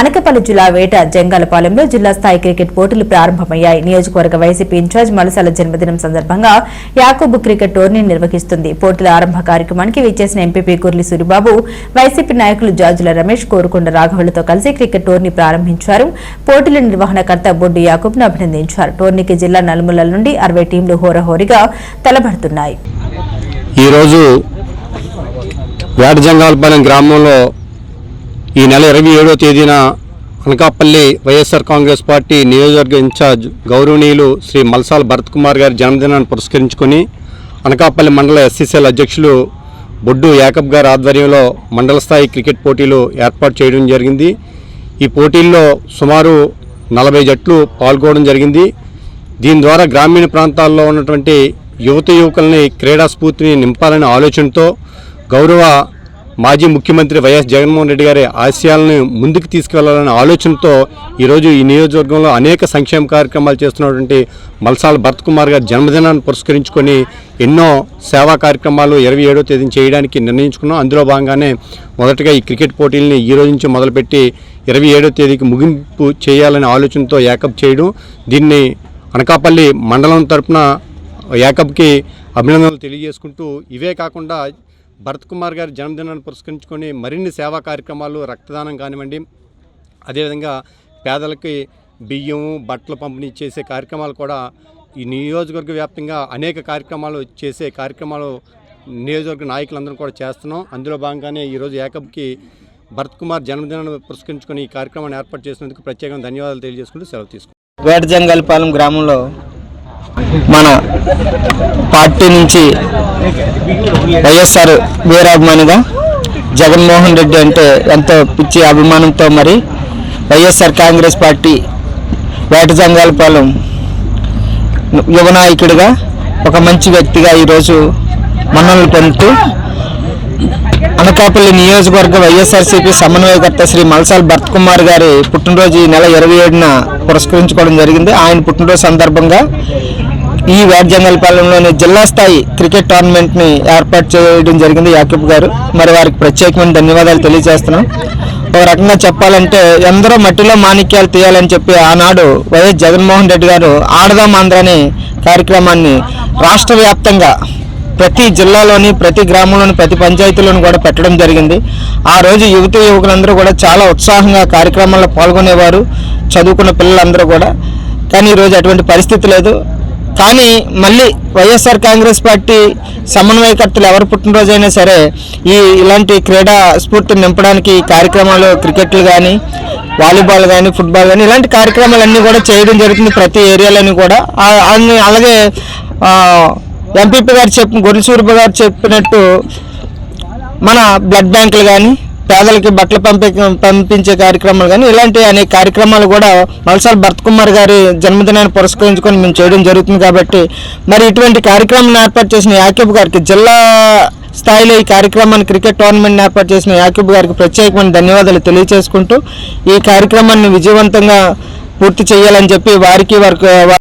Anakapalli జిల్లా వేట జంగాలపాలెంలో జిల్లా స్థాయి క్రికెట్ పోటీలు ప్రారంభమయ్యాయి. నియోజకవర్గ వైసీపీ ఇన్ఛార్జ్ మలసాల జన్మదినం సందర్భంగా యాకూబ్ క్రికెట్ టోర్నీ నిర్వహిస్తుంది. పోటీల ఆరంభ కార్యక్రమానికి విచ్చేసిన ఎంపీపీ కుర్లి సూరిబాబు వైసీపీ నాయకులు జాజుల రమేష్ కోరుకొండ రాఘవులతో కలిసి క్రికెట్ టోర్నీ ప్రారంభించారు. పోటీల నిర్వహణకర్త బొడ్డు యాకూబ్ను అభినందించారు. టోర్నీకి జిల్లా నలుమూలల నుండి అరవై టీంలు హోరహోరిగా తలబడుతున్నాయి ఈరోజు వేటజంగాలపాలెం గ్రామంలో ఈ నెల ఇరవై ఏడో తేదీన అనకాపల్లి వైఎస్ఆర్ కాంగ్రెస్ పార్టీ నియోజకవర్గ ఇన్ఛార్జ్ గౌరవనీయులు శ్రీ మల్సాల్ భరత్ కుమార్ గారి జన్మదినాన్ని పురస్కరించుకొని అనకాపల్లి మండల ఎస్సీసీఎల్ అధ్యక్షులు బొడ్డు యాకబ్ గారి ఆధ్వర్యంలో మండల స్థాయి క్రికెట్ పోటీలు ఏర్పాటు చేయడం జరిగింది. ఈ పోటీల్లో సుమారు నలభై జట్లు పాల్గొనడం జరిగింది. దీని ద్వారా గ్రామీణ ప్రాంతాల్లో ఉన్నటువంటి యువత యువకుల్ని క్రీడా స్ఫూర్తిని నింపాలనే ఆలోచనతో గౌరవ మాజీ ముఖ్యమంత్రి వైఎస్ జగన్మోహన్ రెడ్డి గారి ఆశయాలను ముందుకు తీసుకువెళ్ళాలనే ఆలోచనతో ఈరోజు ఈ నియోజకవర్గంలో అనేక సంక్షేమ కార్యక్రమాలు చేస్తున్నటువంటి మల్సాల భరత్ కుమార్ గారి జన్మదినాన్ని పురస్కరించుకొని ఎన్నో సేవా కార్యక్రమాలు ఇరవై ఏడో తేదీని చేయడానికి నిర్ణయించుకున్నాం. అందులో భాగంగానే మొదటగా ఈ క్రికెట్ పోటీల్ని ఈ రోజు నుంచి మొదలుపెట్టి ఇరవై ఏడో తేదీకి ముగింపు చేయాలనే ఆలోచనతో ఏకప్ చేయడం. దీన్ని అనకాపల్లి మండలం తరపున ఏకప్కి అభినందనలు తెలియజేసుకుంటూ ఇవే కాకుండా భరత్ కుమార్ గారి జన్మదినాన్ని పురస్కరించుకొని మరిన్ని సేవా కార్యక్రమాలు రక్తదానం కానివ్వండి అదేవిధంగా పేదలకి బియ్యం బట్టలు పంపిణీ చేసే కార్యక్రమాలు కూడా ఈ నియోజకవర్గ వ్యాప్తంగా అనేక కార్యక్రమాలు చేసే కార్యక్రమాలు నియోజకవర్గ నాయకులందరం కూడా చేస్తున్నాం. అందులో భాగంగానే ఈరోజు ఏకబ్కి భరత్ కుమార్ జన్మదినాన్ని పురస్కరించుకొని ఈ కార్యక్రమాన్ని ఏర్పాటు చేసినందుకు ప్రత్యేకంగా ధన్యవాదాలు తెలియజేసుకుంటూ సెలవు తీసుకుంటాం వేటజంగల్పాలెం గ్రామంలో మన పార్టీ నుంచి వైఎస్ఆర్ వీరాభిమానిగా జగన్మోహన్ రెడ్డి అంటే ఎంతో పిచ్చి అభిమానంతో మరి వైఎస్ఆర్ కాంగ్రెస్ పార్టీ వేటజంగాలపాలెం యువ నాయకుడిగా ఒక మంచి వ్యక్తిగా ఈరోజు మన్నలు పొందుతూ అనకాపల్లి నియోజకవర్గ వైఎస్ఆర్సీపీ సమన్వయకర్త శ్రీ మల్సాల్ భరత్ కుమార్ గారి పుట్టినరోజు ఈ నెల ఇరవై ఏడున పురస్కరించుకోవడం జరిగింది. ఆయన పుట్టినరోజు సందర్భంగా ఈ వేడ్జంగల్పాలెంలోని జిల్లా స్థాయి క్రికెట్ టోర్నమెంట్ని ఏర్పాటు చేయడం జరిగింది యాకబ్ గారు. మరి వారికి ప్రత్యేకమైన ధన్యవాదాలు తెలియజేస్తున్నాం. ఒక రకంగా చెప్పాలంటే ఎందరో మట్టిలో మాణిక్యాలు తీయాలని చెప్పి ఆనాడు వైఎస్ జగన్మోహన్ రెడ్డి గారు ఆడదాం ఆంధ్ర అనే కార్యక్రమాన్ని రాష్ట్ర వ్యాప్తంగా ప్రతి జిల్లాలోని ప్రతి గ్రామంలోని ప్రతి పంచాయతీలోని కూడా పెట్టడం జరిగింది. ఆ రోజు యువత యువకులందరూ కూడా చాలా ఉత్సాహంగా కార్యక్రమాల్లో పాల్గొనేవారు చదువుకున్న పిల్లలందరూ కూడా. కానీ ఈరోజు అటువంటి పరిస్థితి లేదు. కానీ మళ్ళీ వైఎస్ఆర్ కాంగ్రెస్ పార్టీ సమన్వయకర్తలు ఎవరు పుట్టినరోజైనా అయినా సరే ఈ ఇలాంటి క్రీడా స్ఫూర్తిని నింపడానికి కార్యక్రమాలు క్రికెట్లు కానీ వాలీబాల్ కానీ ఫుట్బాల్ కానీ ఇలాంటి కార్యక్రమాలన్నీ కూడా చేయడం జరుగుతుంది ప్రతి ఏరియాలోని కూడా. అన్ని అలాగే ఎంపీపీ గారు చెప్పిన గొర్రెసూరిప గారు చెప్పినట్టు మన బ్లడ్ బ్యాంకులు కానీ పేదలకి బట్టలు పంపే పంపించే కార్యక్రమాలు కానీ ఇలాంటి అనేక కార్యక్రమాలు కూడా మల్సాల్ భరత్కుమార్ గారి జన్మదినాన్ని పురస్కరించుకొని మేము చేయడం జరుగుతుంది కాబట్టి మరి ఇటువంటి కార్యక్రమం ఏర్పాటు చేసిన యాక్యూబ్ గారికి జిల్లా స్థాయిలో ఈ కార్యక్రమాన్ని క్రికెట్ టోర్నమెంట్ ఏర్పాటు చేసిన యాక్యూబ్ గారికి ప్రత్యేకమైన ధన్యవాదాలు తెలియజేసుకుంటూ ఈ కార్యక్రమాన్ని విజయవంతంగా పూర్తి చేయాలని చెప్పి వారికి వారికి